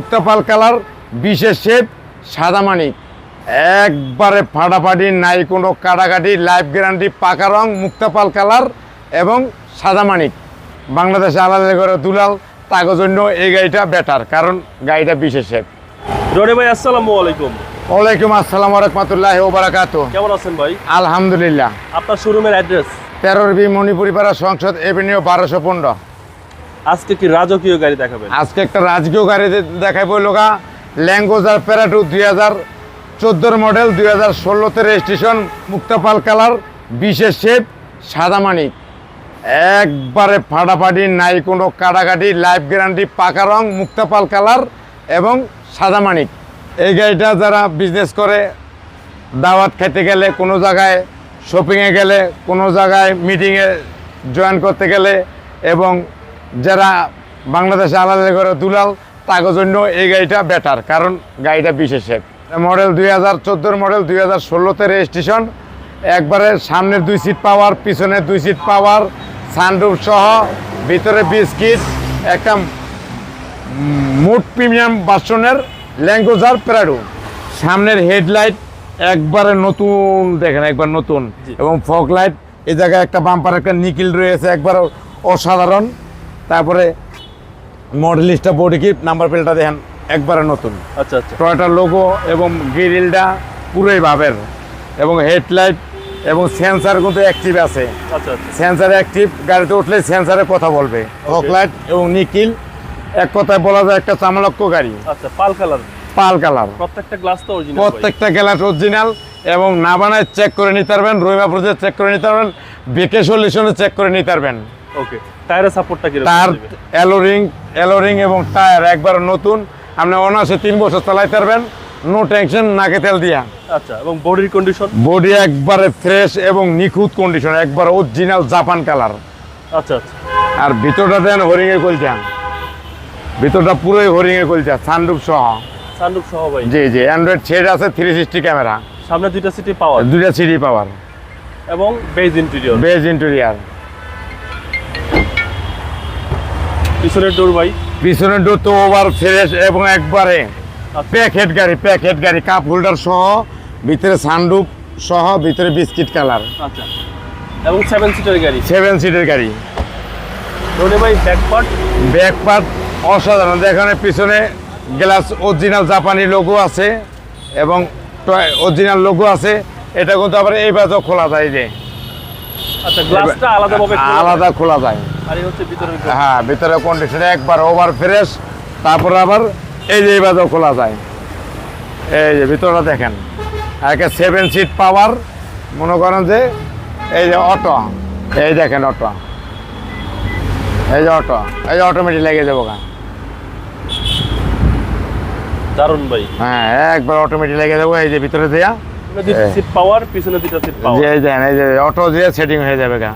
মুক্তাপাল colour বিশেষ shape সাদা মানিক। একবারে ফাটাফাটি নাই কোনো কাটাকাটি লাইফ গ্যারান্টি পাকা রং মুক্তাপাল কালার এবং সাদা মানিক। বাংলাদেশে আলাদা করে দুলাল তাগো জন্য এই গাড়িটা বেটার কারণ গাড়িটা বিশেষ শেপ। রনি ভাই আসসালামু আলাইকুম। ওয়ালাইকুম আসসালাম রহমতুল্লাহ ওবরাকাত কেমন আছেন ভাই? আলহামদুলিল্লাহ। আপনার শোরুমের অ্যাড্রেস তেরোর বি মণিপুরিপাড়া সংসদ এভিনিউ বারোশো পনেরো। আজকে কি রাজকীয় গাড়ি দেখাবেন? আজকে একটা রাজকীয় গাড়ি দেখাইব লোকা। ল্যাঙ্গোজার প্যারাটু দুই হাজার চোদ্দোর মডেল দুই হাজার ষোলোতে রেজিস্ট্রেশন মুক্তাপাল কালার, বিশেষ শেপ সাদা মানিক। একবারে ফাটাফাটি, নাই কোনো কাটাকাটি লাইফ গ্যারান্টি পাকা রং, মুক্তাপাল কালার এবং সাদা মানিক। এই গাড়িটা যারা বিজনেস করে, দাওয়াত খেতে গেলে কোনো জায়গায় শপিংয়ে গেলে, কোনো জায়গায় মিটিংয়ে জয়েন করতে গেলে এবং যারা বাংলাদেশে আলাদা করে দুলাল তাগো জন্য এই গাড়িটা বেটার কারণ গাড়িটা বিশেষের মডেল দুই হাজার চোদ্দোর মডেল দুই হাজার ষোলোতে রেজিস্ট্রেশন একবারে সামনের দুই সিট পাওয়ার পিছনের দুই সিট পাওয়ার সানরুফ সহ ভিতরে বিস্কিট একটা মোট প্রিমিয়াম বাসনের ল্যাঙ্গোজার প্যারাডো সামনের হেডলাইট একবারে নতুন দেখেন একবার নতুন। এবং ফগ লাইট এই জায়গায় একটা বাম্পার একটা নিকিল রয়েছে একবার অসাধারণ। তারপরে মডেলিস্টটা বডি কিট নাম্বার প্লেটটা দেখেন একবারে নতুন। আচ্ছা আচ্ছা। টয়টার লোগো এবং গ্রিলটা পুরোই ভাবের এবং হেডলাইট এবং সেন্সার কিন্তু অ্যাক্টিভ আছে। আচ্ছা আচ্ছা। সেন্সার অ্যাক্টিভ গাড়িতে উঠলে সেন্সারে কথা বলবে। ফকলাইট এবং নিকিল এক কথায় বলা যায় একটা চামলক্ষ গাড়ি। আচ্ছা পাল কালার। Pearl colour. প্রত্যেকটা গ্লাস তো অরিজিনাল প্রত্যেকটা গ্লাস অরিজিনাল এবং না বানায় চেক করে নিতে পারবেন রবিবার প্রজে চেক করে নিতে পারবেন বিকে সলিউশনে চেক করে নিতে পারবেন। ওকে টায়ারের সাপোর্টটা কি তার অ্যালোরিং অ্যালোরিং এবং টায়ার একবার নতুন। আপনি অনায়াসে তিন বছর চালাইতে পারবেন। নো টেনশন নাকে তেল দিয়া। আচ্ছা এবং বডির কন্ডিশন বডি একবারে ফ্রেশ এবং নিখুঁত কন্ডিশন একবার অরিজিনাল জাপান কালার আচ্ছা আচ্ছা। আর ভিতরটা দেন হরিঙের কলচা ভিতরটা পুরোই হরিঙের কলচা সানরুফ সহ। সানরুফ সহ ভাই। জি জি অ্যান্ড্রয়েড সেট আছে থ্রি সিক্সটি ক্যামেরা সামনে দুইটা সিটি পাওয়ার দুইটা সিডি পাওয়ার। এবং বেজ ইন্টেরিয়র বেজ ইন্টেরিয়ার পিছনের ডোর ভাই। পিছনের ডোর তো ওভার ফ্রেশ এবং একবারে আচ্ছা। প্যাকেট গাড়ি প্যাকেট গাড়ি কাপ হোল্ডার সহ ভিতরে সানরুফ সহ ভিতরে বিস্কিট কালার আচ্ছা। এবং সেভেন সিটার গাড়ি। সেভেন সিটের গাড়ি। রনি ভাই ব্যাক পার্ট ব্যাক পার্ট অসাধারণ। এখানে পিছনে গ্লাস অরিজিনাল জাপানি লোগো আছে এবং অরিজিনাল লোগো আছে। এটা কিন্তু আবার এই বাজও খোলা যায় যে। আচ্ছা গ্লাসটা আলাদাভাবে আলাদা খোলা যায়। আর হচ্ছে ভিতরের হ্যাঁ ভিতরে কন্ডিশন একবার ওভার ফ্রেশ তারপর আবার এই যে এই বাজও খোলা যায়। এই যে ভিতরটা দেখেন একে সেভেন সিট পাওয়ার মনে করেন যে এই যে অটো এই দেখেন অটো এই যে অটো এই যে অটোমেটিক লেগে যাব গা। দারুণ ভাই। হ্যাঁ একবার অটোমেটিক লেগে যাব এই যে ভিতরে দেয়া। সামনে দুইটা সিট পাওয়ার পিছনে দুইটা সিট পাওয়ার এই যে অটো দিয়ে সেটিং হয়ে যাবে গা।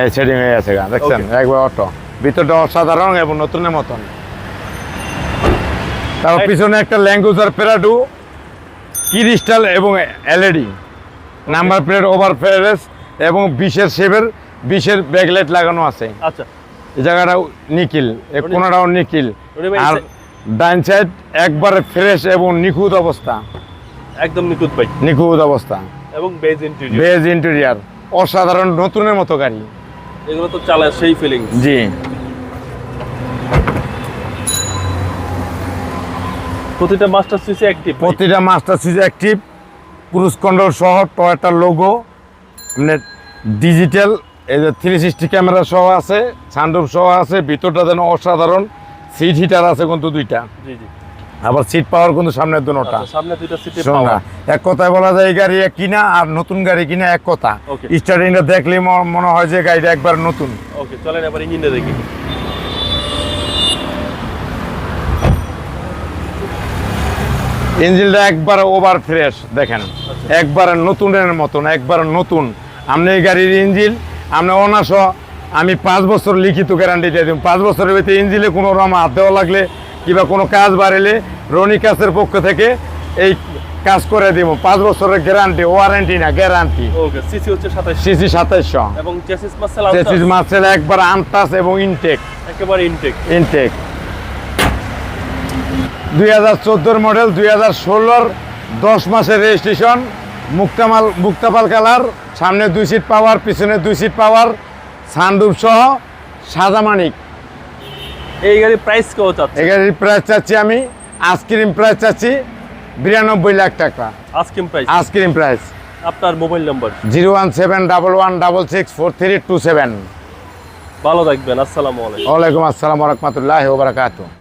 এই সেটিং হয়ে গেছে গা দেখছেন? একবার অটো ভিতরটা অসাধারণ এবং নতুনের মতন। তারপর পিছনে একটা ল্যাঙ্গুজার প্যারাডু ক্রিস্টাল এবং এলইডি নাম্বার প্লেট ওভার ফেরেস এবং বিশের শেপের বিশের ব্যাকলাইট লাগানো আছে। আচ্ছা। এই জায়গাটাও নিকিল কোনাটাও নিকিল আর ডাইন সাইড একবারে ফ্রেশ এবং নিখুঁত অবস্থা। একদম নিখুঁত ভাই। নিখুঁত অবস্থা। এবং বেজ ইন্টেরিয়র বেজ ইন্টেরিয়ার অসাধারণ নতুনের মতো গাড়ি। এগুলো তো চালায় সেই ফিলিং জি। প্রতিটা মাস্টার সুইচে অ্যাক্টিভ প্রতিটা master switch active cruise control সহ টয়টার লোগো মানে ডিজিটাল এই যে থ্রি সিক্সটি ক্যামেরা সহ আছে সানরুফ সহ আছে ভিতরটা যেন অসাধারণ। সিট হিটার আছে কিন্তু দুইটা। জি জি। আবার সিট পাওয়ার কিন্তু আচ্ছা, সামনে দুইটা সিটে শোনা এক কথায় বলা যায় এই গাড়ি কিনা আর নতুন গাড়ি কিনা এক কথা। স্টার্টিংটা দেখলে মনে হয় যে গাড়িটা একবার নতুন। ওকে চলেন এবার ইঞ্জিনটা দেখি। ইঞ্জিনটা একবার ওভার ফ্রেশ দেখেন। একবার নতুনের মতন একবার নতুন। আপনি এই গাড়ির ইঞ্জিন আপনি অনাস আমি পাঁচ বছর লিখিত গ্যারান্টি দিয়ে দিন পাঁচ বছরের ভিতরে ইঞ্জিনে কোনো রকম হাত দেওয়া লাগলে কিংবা কোনো কাজ বাড়ালে রনি কাছের পক্ষ থেকে এই কাজ করে দিব। পাঁচ বছরের গ্যারান্টি ওয়ারেন্টি না গ্যারান্টি ওকে সিসি হচ্ছে সিসি সাতাইশশো। এবং চেসিস মার্সেল একবার আনটাস এবং ইনটেক একেবারে ইনটেক ইনটেক দুই হাজার চোদ্দোর মডেল দুই হাজার ষোলোর দশ মাসের রেজিস্ট্রেশন মুক্তামাল মুক্তাপাল কালার সামনে দুই সিট পাওয়ার পিছনে দুই সিট পাওয়ার সানরুফ সহ সাদা মানিক। এই গাড়ির প্রাইস কত এই গাড়ির প্রাইস চাচ্ছি আমি আইসক্রিম প্রাইস চাচ্ছি বিরানব্বই লাখ টাকা। আইসক্রিম প্রাইস আইসক্রিম প্রাইস আপনার mobile number zero one seven double one double six four three two seven. ভালো থাকবেন আসসালামু আলাইকুম। ওয়ালাইকুম আসসালাম রহমতুল্লাহ ওবরাকাতু